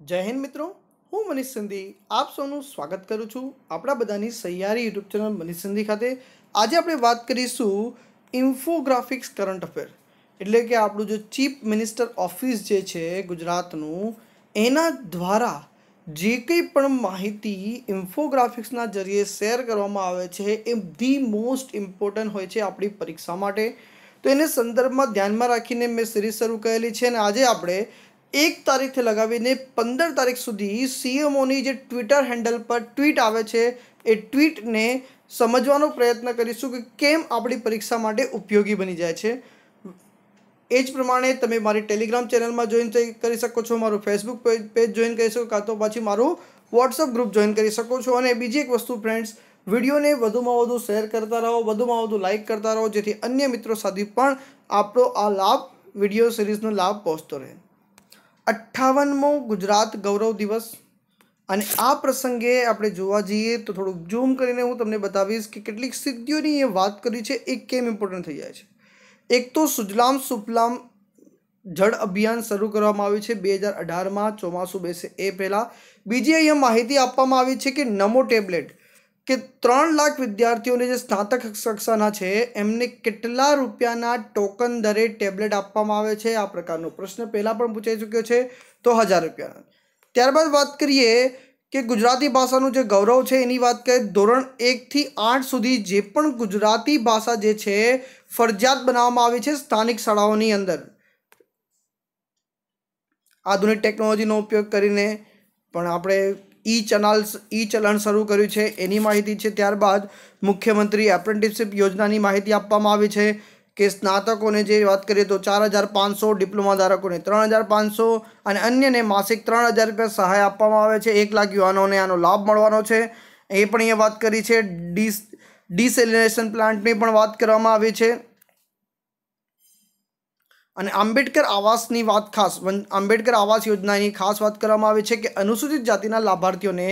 જય હિન્દ મિત્રો, હું મનીષ સિંધી. આપ સૌનું સ્વાગત કરું છું આપણા બધાની સહિયારી યુટ્યુબ ચેનલ મનીષ સિંધી ખાતે. આજે આપણે વાત કરીશું ઇન્ફોગ્રાફિક્સ કરંટ અફેર. એટલે કે આપણું જે ચીફ મિનિસ્ટર ઓફિસ જે છે ગુજરાતનું, એના દ્વારા જે કંઈ પણ માહિતી ઇન્ફોગ્રાફિક્સના જરીએ શેર કરવામાં આવે છે, એ ધી મોસ્ટ ઇમ્પોર્ટન્ટ હોય છે આપણી પરીક્ષા માટે. તો એને સંદર્ભમાં ધ્યાનમાં રાખીને મેં સિરીઝ શરૂ કરેલી છે અને આજે આપણે એક તારીખથી લગાવીને પંદર તારીખ સુધી સીએમઓની જે ટ્વિટર હેન્ડલ પર ટ્વીટ આવે છે, એ ટ્વીટને સમજવાનો પ્રયત્ન કરીશું કે કેમ આપણી પરીક્ષા માટે ઉપયોગી બની જાય છે. એ જ પ્રમાણે તમે મારી ટેલિગ્રામ ચેનલમાં જોઈન કરી શકો છો, મારું ફેસબુક પેજ પેજ જોઈન કરી શકો કાં તો પછી મારું વોટ્સઅપ ગ્રુપ જોઈન કરી શકો છો. અને બીજી એક વસ્તુ ફ્રેન્ડ્સ વિડીયોને વધુમાં વધુ શેર કરતા રહો, વધુમાં વધુ લાઇક કરતા રહો, જેથી અન્ય મિત્રો સાથે પણ આપણો આ લાભ, વીડિયો સિરીઝનો લાભ પહોંચતો રહે. અઠ્ઠાવનમો ગુજરાત ગૌરવ દિવસ. અને આ પ્રસંગે આપણે જોવા જઈએ તો થોડુંક ઝૂમ કરીને હું તમને બતાવીશ કે કેટલીક સિદ્ધિઓની એ વાત કરી છે, એ કેમ ઇમ્પોર્ટન્ટ થઈ જાય છે. એક તો સુજલામ સુફલામ જળ અભિયાન શરૂ કરવામાં આવ્યું છે, બે હજાર અઢારમાં ચોમાસું બેસે એ પહેલાં. બીજી અહીંયા માહિતી આપવામાં આવી છે કે નમો ટેબ્લેટ કે ત્રણ લાખ વિદ્યાર્થીઓને જે સ્નાતક કક્ષાના છે, એમને કેટલા રૂપિયાના ટોકન દરે ટેબ્લેટ આપવામાં આવે છે? આ પ્રકારનો પ્રશ્ન પહેલાં પણ પૂછાઈ ચૂક્યો છે, તો હજાર રૂપિયાના. ત્યારબાદ વાત કરીએ કે ગુજરાતી ભાષાનું જે ગૌરવ છે, એની વાત કરીએ, ધોરણ એકથી આઠ સુધી જે પણ ગુજરાતી ભાષા જે છે, ફરજિયાત બનાવવામાં આવી છે સ્થાનિક શાળાઓની અંદર. આધુનિક ટેકનોલોજીનો ઉપયોગ કરીને પણ આપણે ઈ ચલાલ ઈ ચલણ શરૂ કર્યું છે. એની માહિતી છે, ત્યારબાદ મુખ્યમંત્રી એપ્રેન્ટિસશીપ યોજનાની માહિતી આપવામાં આવી છે કે સ્નાતકોને જે વાત કરીએ તો ચાર હજાર પાંચસો ડિપ્લોમા ધારકોને ત્રણ હજાર પાંચસો અને અન્યને માસિક ત્રણ હજાર રૂપિયા સહાય આપવામાં આવે છે. એક લાખ યુવાનોને આનો લાભ મળવાનો છે. એ પણ અહીંયા વાત કરી છે. ડીસ, ડિસેલિનેશન પ્લાન્ટની પણ વાત કરવામાં આવી છે. અને આંબેડકર આવાસની વાત ખાસ આંબેડકર આવાસ યોજનાની ખાસ વાત કરવામાં આવી છે કે અનુસૂચિત જાતિના લાભાર્થીઓને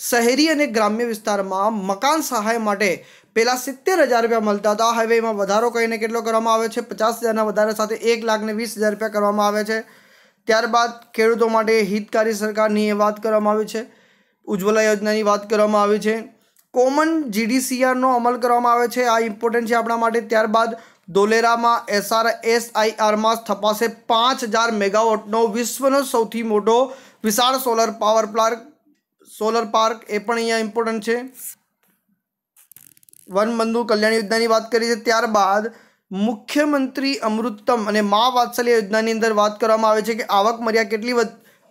શહેરી અને ગ્રામ્ય વિસ્તારમાં મકાન સહાય માટે પહેલાં સિત્તેર હજાર રૂપિયા મળતા હતા. હવે એમાં વધારો કહીને કેટલો કરવામાં આવે છે? પચાસ હજારના વધારા સાથે એક લાખને વીસ હજાર રૂપિયા કરવામાં આવે છે. ત્યારબાદ ખેડૂતો માટે હિતકારી સરકારની એ વાત કરવામાં આવી છે. ઉજ્જવલા યોજનાની વાત કરવામાં આવી છે. કોમન જીડીસીઆરનો અમલ કરવામાં આવે છે. આ ઇમ્પોર્ટન્ટ છે આપણા માટે. ત્યારબાદ ધોલેરામાં એસઆર એસઆઈઆરમાં સ્થપાશે પાંચ હજાર મેગાવોટનો વિશ્વનો સૌથી મોટો વિશાળ solar power plant. Solar park એ પણ અહીંયા ઇમ્પોર્ટન્ટ છે. વનબંધુ કલ્યાણ યોજનાની વાત કરી છે ત્યારબાદ મુખ્યમંત્રી અમૃતમ અને મા વાત્સલ્ય યોજનાની અંદર વાત કરવામાં આવે છે કે આવક મર્યાદા કેટલી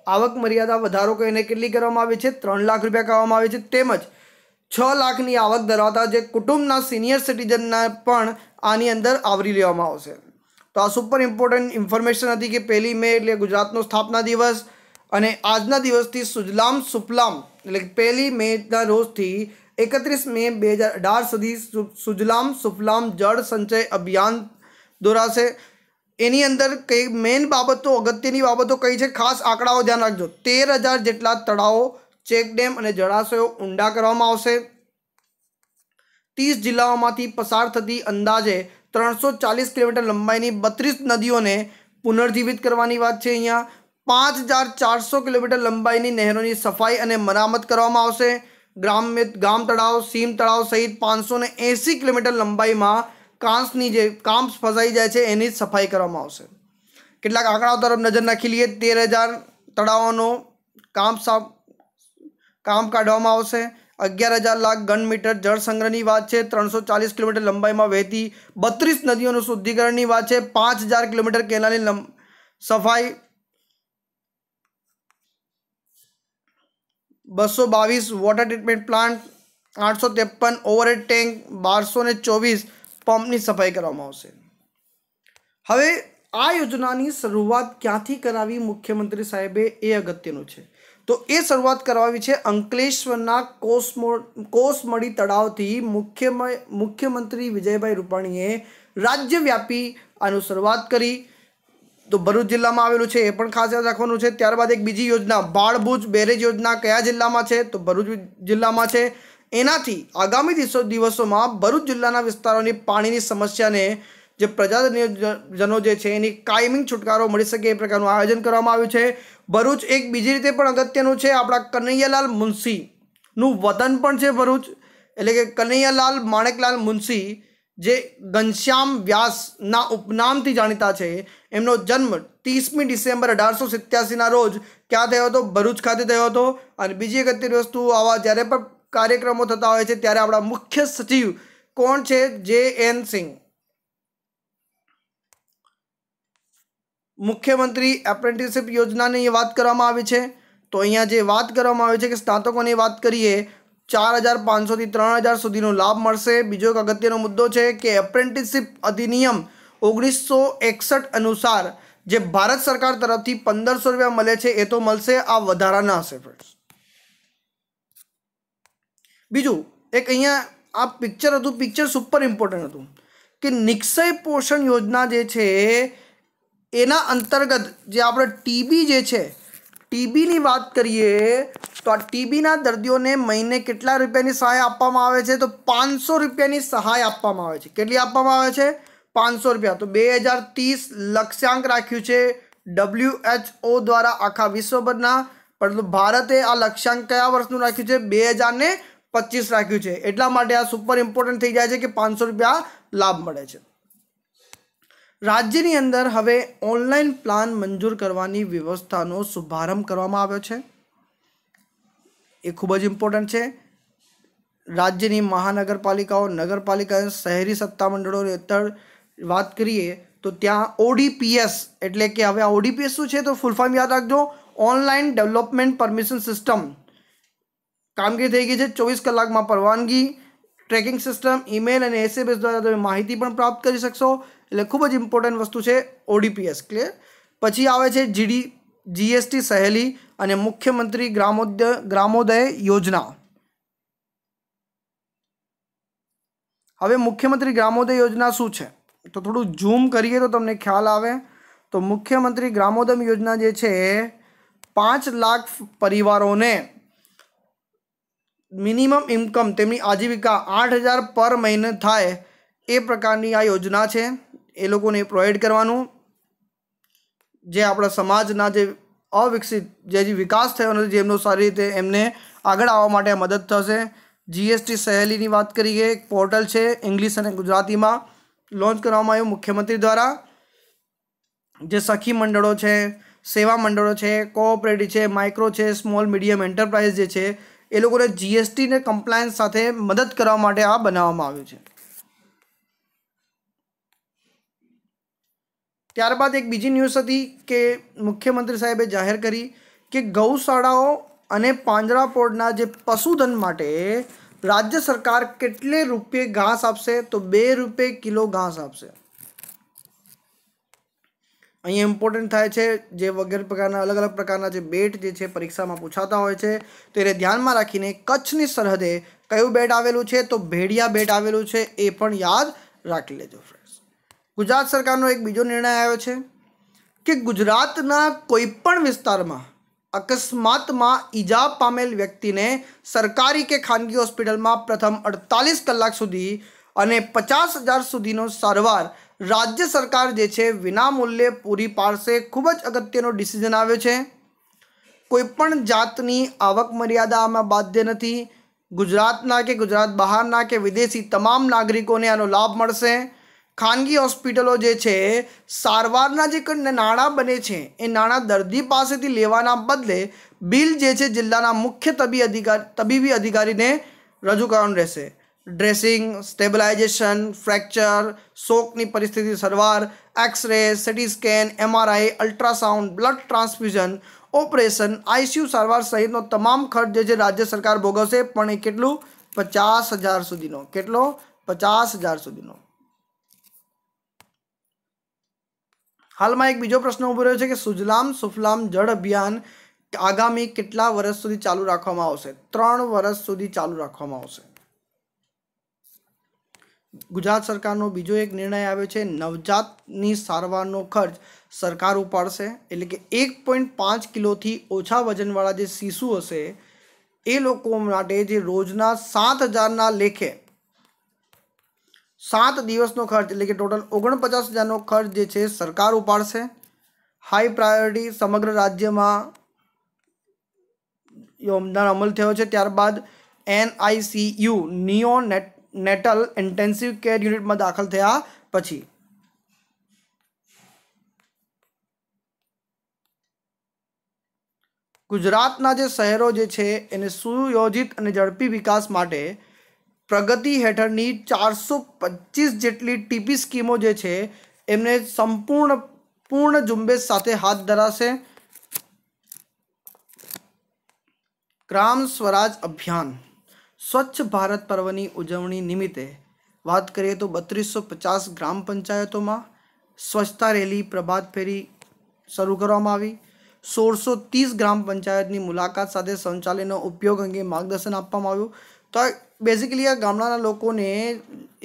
આવક મર્યાદા વધારો કરીને કેટલી કરવામાં આવે છે? ત્રણ લાખ રૂપિયા કરવામાં આવે છે. તેમજ છ લાખની આવક ધરાવતા જે કુટુંબના સિનિયર સિટીઝનને પણ આની અંદર આવરી લેવામાં આવશે. તો આ સુપર ઇમ્પોર્ટન્ટ ઇન્ફોર્મેશન હતી કે પહેલી મે એટલે ગુજરાતનો સ્થાપના દિવસ અને આજના દિવસથી સુજલામ સુફલામ એટલે પહેલી મેના રોજથી એકત્રીસ મે બે હજાર અઢાર સુધી સુજલામ સુફલામ જળ સંચય અભિયાન દોરાશે. એની અંદર કઈ મેઇન બાબતો, અગત્યની બાબતો કઈ છે? ખાસ આંકડાઓ ધ્યાન રાખજો. તેર હજાર જેટલા તળાવો ચેક ડેમ અને જળાશયો ઊંડા કરવામાં આવશે. ત્રીસ જિલ્લાઓમાંથી પસાર થતી અંદાજે ત્રણસો ચાલીસ કિલોમીટર લંબાઈની બત્રીસ નદીઓને પુનર્જીવિત કરવાની વાત છે. અહીંયા પાંચ હજાર ચારસો કિલોમીટર લંબાઈની નહેરોની સફાઈ અને મરામત કરવામાં આવશે. ગ્રામ્ય ગામ તળાવ, સીમ તળાવ સહિત પાંચસો ને એંસી કિલોમીટર લંબાઈમાં કાંસની જે કામ્સ ફસાઈ જાય છે, એની સફાઈ કરવામાં આવશે. કેટલાક આંકડાઓ તરફ નજર નાખી લઈએ. તેર હજાર તળાવોનો કામ સાફ કામ કાઢવામાં આવશે. અગિયાર હજાર લાખ ઘન મીટર જળ સંગ્રહની વાત છે. ત્રણસો ચાલીસ કિલોમીટર લંબાઈમાં વહેતી બત્રીસ નદીઓનું શુદ્ધિકરણની વાત છે. પાંચ હજાર કિલોમીટર કેનાલની સફાઈ બસો બાવીસ વોટર ટ્રીટમેન્ટ પ્લાન્ટ આઠસો ત્રેપન ઓવરહેડ ટેન્ક બારસો ને ચોવીસ પંપની સફાઈ કરવામાં આવશે. હવે આ યોજનાની શરૂઆત ક્યાંથી કરાવી? મુખ્યમંત્રી સાહેબે એ અગત્યનું છે. તો એ શરૂઆત કરાવી છે અંકલેશ્વરના કોસમો કોસમડી તળાવથી મુખ્ય મુખ્યમંત્રી વિજયભાઈ રૂપાણીએ રાજ્યવ્યાપી આનું શરૂઆત કરી. તો ભરૂચ જિલ્લામાં આવેલું છે, એ પણ ખાસ યાદ રાખવાનું છે. ત્યારબાદ એક બીજી યોજના, બાળભુજ બેરેજ યોજના કયા જિલ્લામાં છે? તો ભરૂચ જિલ્લામાં છે. એનાથી આગામી દિવસો, દિવસોમાં ભરૂચ જિલ્લાના વિસ્તારોની પાણીની સમસ્યાને જે પ્રજાજનો જે છે, એની કાયમી છુટકારો મળી શકે એ પ્રકારનું આયોજન કરવામાં આવ્યું છે. ભરૂચ એક બીજી રીતે પણ અગત્યનું છે, આપણા કનૈયાલાલ મુનશીનું વતન પણ છે ભરૂચ. એટલે કે કનૈયાલાલ માણેકલાલ મુનશી જે ઘનશ્યામ વ્યાસના ઉપનામથી જાણીતા છે. એમનો જન્મ ત્રીસમી ડિસેમ્બર અઢારસો સિત્યાસીના રોજ ક્યાં થયો હતો? ભરૂચ ખાતે થયો હતો. અને બીજી અગત્યની વસ્તુ, આવા જ્યારે પણ કાર્યક્રમો થતા હોય છે, ત્યારે આપણા મુખ્ય સચિવ કોણ છે? જે એન સિંહ. મુખ્યમંત્રી એપ્રેન્ટિસશીપ યોજનાની વાત કરવામાં આવી છે. તો અહીંયા જે વાત કરવામાં આવી છે કે સ્નાતકોની વાત કરીએ, ચાર હજાર પાંચસોથી ત્રણ હજાર સુધીનો લાભ મળશે. બીજો એક અગત્યનો મુદ્દો છે કે એપ્રેન્ટિસશીપ અધિનિયમ ઓગણીસો એકસઠ અનુસાર જે ભારત સરકાર તરફથી પંદરસો રૂપિયા મળે છે, એ તો મળશે, આ વધારાના હશે ફ્રેન્ડ્સ બીજું, એક અહીંયા આ પિક્ચર હતું પિક્ચર સુપર ઇમ્પોર્ટન્ટ હતું. કે નિક્ષય પોષણ યોજના જે છે એના અંતર્ગત જે આપણે ટીબી જે છે, ટીબીની વાત કરીએ, તો આ ટીબીના દર્દીઓને મહિને કેટલા રૂપિયાની સહાય આપવામાં આવે છે? તો પાંચસો રૂપિયાની સહાય આપવામાં આવે છે. કેટલી આપવામાં આવે છે? પાંચસો રૂપિયા. તો બે હજાર ત્રીસ લક્ષ્યાંક રાખ્યું છે ડબલ્યુએચઓ દ્વારા આખા વિશ્વભરના. પરંતુ ભારતે આ લક્ષ્યાંક કયા વર્ષનું રાખ્યું છે? બે હજારને પચીસ રાખ્યું છે. એટલા માટે આ સુપર ઇમ્પોર્ટન્ટ થઈ જાય છે કે પાંચસો રૂપિયા લાભ મળે છે. રાજ્યની અંદર હવે ઓનલાઈન પ્લાન મંજૂર કરવાની વ્યવસ્થાનો શુભારંભ કરવામાં આવ્યો છે. એ ખૂબ જ ઇમ્પોર્ટન્ટ છે. રાજ્યની મહાનગરપાલિકાઓ, નગરપાલિકા શહેરી સત્તામંડળોની હેઠળ વાત કરીએ તો ત્યાં ઓડીપીએસ એટલે કે હવે આ ઓડીપીએસ શું છે તો ફૂલ યાદ રાખજો. Online development permission system. કામગીરી થઈ ગઈ છે ચોવીસ કલાકમાં પરવાનગી, ટ્રેકિંગ સિસ્ટમ, ઈમેલ અને એસએમએસ દ્વારા તમે માહિતી પણ પ્રાપ્ત કરી શકશો. એટલે ખૂબ જ ઇમ્પોર્ટન્ટ વસ્તુ છે ઓડીપીએસ ક્લિયર પછી આવે છે જીડી જીએસટી સહેલી અને મુખ્યમંત્રી ગ્રામોદય ગ્રામોદય યોજના. હવે મુખ્યમંત્રી ગ્રામોદય યોજના શું છે? તો થોડું ઝૂમ કરીએ તો તમને ખ્યાલ આવે. તો મુખ્યમંત્રી ગ્રામોદય યોજના જે છે, પાંચ લાખ પરિવારોને મિનિમમ ઇન્કમ તેમની આજીવિકા આઠ હજાર પર મહિને થાય એ પ્રકારની આ યોજના છે. એ લોકોને પ્રોવાઈડ કરવાનું. જે આપણા સમાજના જે અવિકસિત જે વિકાસ થયો નથી જેમનો સારી રીતે એમને આગળ આવવા માટે મદદ થશે. જીએસટી સહેલીની વાત કરીએ, એક પોર્ટલ છે ઇંગ્લિશ અને ગુજરાતીમાં લોન્ચ કરવામાં આવ્યું મુખ્યમંત્રી દ્વારા. જે સખી મંડળો છે, સેવા મંડળો છે કોઓપરેટિવ છે માઇક્રો છે સ્મોલ મીડિયમ એન્ટરપ્રાઇઝ જે છે, એ લોકોને જીએસટીને કમ્પ્લાયન્સ સાથે મદદ કરવા માટે આ બનાવવામાં આવ્યું છે. ત્યારબાદ એક બીજી ન્યૂઝ હતી કે મુખ્યમંત્રી સાહેબે જાહેર કરી કે ગૌશાળાઓ અને પાંજરાપોળના જે પશુધન માટે રાજ્ય સરકાર કેટલે રૂપિયે ઘાસ આપશે? તો બે રૂપિયે કિલો ઘાસ આપશે. અહીંયા ઇમ્પોર્ટન્ટ થાય છે જે વગેરે પ્રકારના અલગ અલગ પ્રકારના જે બેટ જે છે પરીક્ષામાં પૂછાતા હોય છે, તો એને ધ્યાનમાં રાખીને કચ્છની સરહદે કયું બેટ આવેલું છે? તો ભેડિયા બેટ આવેલું છે, એ પણ યાદ રાખી લેજો ફ્રેન્ડ્સ ગુજરાત સરકારનો એક બીજો નિર્ણય આવ્યો છે કે ગુજરાતના કોઈ પણ વિસ્તારમાં અકસ્માતમાં ઈજા પામેલ વ્યક્તિને સરકારી કે ખાનગી હોસ્પિટલમાં પ્રથમ અડતાલીસ કલાક સુધી અને પચાસ હજાર સુધીનો સારવાર રાજ્ય સરકાર જે છે વિનામૂલ્યે પૂરી પાડશે ખૂબ જ અગત્યનો ડિસિઝન આવ્યો છે. કોઈપણ જાતની આવક મર્યાદા આમાં બાધ્ય નથી. ગુજરાતના કે ગુજરાત બહારના કે વિદેશી તમામ નાગરિકોને આનો લાભ મળશે. ખાનગી હોસ્પિટલો જે છે, સારવારના જે નાણાં બને છે, એ નાણાં દર્દી પાસેથી લેવાના બદલે બિલ જે છે, જિલ્લાના મુખ્ય તબી અધિકાર, તબીબી અધિકારીને રજૂ કરવાનું રહેશે. ડ્રેસિંગ, સ્ટેબલાઇઝેશન, ફ્રેક્ચર, શોકની પરિસ્થિતિ સારવાર, X ray, CT scan, MRI, ultrasound, blood transfusion, operation, ICU સારવાર સહિતનો તમામ ખર્ચ જે છે, રાજ્ય સરકાર ભોગવશે, પણ એ કેટલું? પચાસ હજાર સુધીનો. કેટલો? પચાસ હજાર સુધીનો. હાલમાં એક બીજો પ્રશ્ન ઊભો રહ્યો છે કે સુજલામ, સુફલામ, જળ અભિયાન આગામી કેટલા વર્ષ સુધી ચાલુ રાખવામાં આવશે? ત્રણ વર્ષ સુધી ચાલુ રાખવામાં આવશે. ગુજરાત સરકારનો બીજો એક નિર્ણય આવ્યો છે, નવજાતની સારવારનો ખર્ચ સરકાર ઉપાડશે, એટલે કે એક પોઈન્ટ પાંચ કિલોથી ઓછા વજનવાળા જે શિશુ હશે, એ લોકો માટે જે રોજના સાત હજારના લેખે સાત દિવસનો ખર્ચ, એટલે કે ટોટલ ઓગણપચાસ હજારનો ખર્ચ જે છે, સરકાર ઉપાડશે. હાઈ પ્રાયોરિટી સમગ્ર રાજ્યમાં યોગદાન અમલ થયો છે. ત્યારબાદ NICU neo net natal intensive care યુનિટમાં દાખલ થયા પછી. ગુજરાતના જે શહેરો જે છે, એને સુયોજિત અને ઝડપી વિકાસ માટે પ્રગતિ હેઠળની ચારસો પચીસ જેટલી ટીપી સ્કીમો જે છે, એમને સંપૂર્ણ પૂર્ણ ઝુંબેશ સાથે હાથ ધરાશે. ગ્રામ સ્વરાજ અભિયાન. સ્વચ્છ ભારત પર્વની ઉજવણી નિમિત્તે વાત કરીએ તો બત્રીસો પચાસ ગ્રામ પંચાયતોમાં સ્વચ્છતા રેલી પ્રભાત ફેરી શરૂ કરવામાં આવી. સોળસો ત્રીસ ગ્રામ પંચાયતની મુલાકાત સાથે શૌચાલયનો ઉપયોગ અંગે માર્ગદર્શન આપવામાં આવ્યું. તો બેઝિકલી આ ગામડાના લોકોને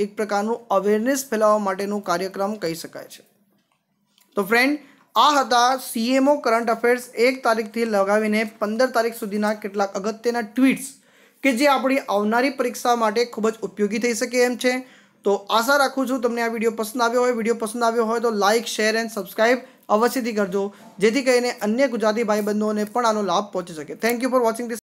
એક પ્રકારનું અવેરનેસ ફેલાવવા માટેનું કાર્યક્રમ કહી શકાય છે. તો ફ્રેન્ડ આ હતા સીએમઓ કરંટ અફેર્સ એક તારીખથી લગાવીને પંદર તારીખ સુધીના કેટલાક અગત્યના ટ્વીટ્સ કે જે આપણી આવનારી પરીક્ષા માટે ખૂબ જ ઉપયોગી થઈ શકે એમ છે. તો આશા રાખું છું તમને આ વીડિયો પસંદ આવ્યો હોય, વીડિયો પસંદ આવ્યો હોય તો લાઇક શેર એન્ડ સબસ્ક્રાઈબ અવશ્યથી કરજો, જેથી કરીને અન્ય ગુજરાતી ભાઈબંધોને પણ આનો લાભ પહોંચી શકે. Thank you for watching this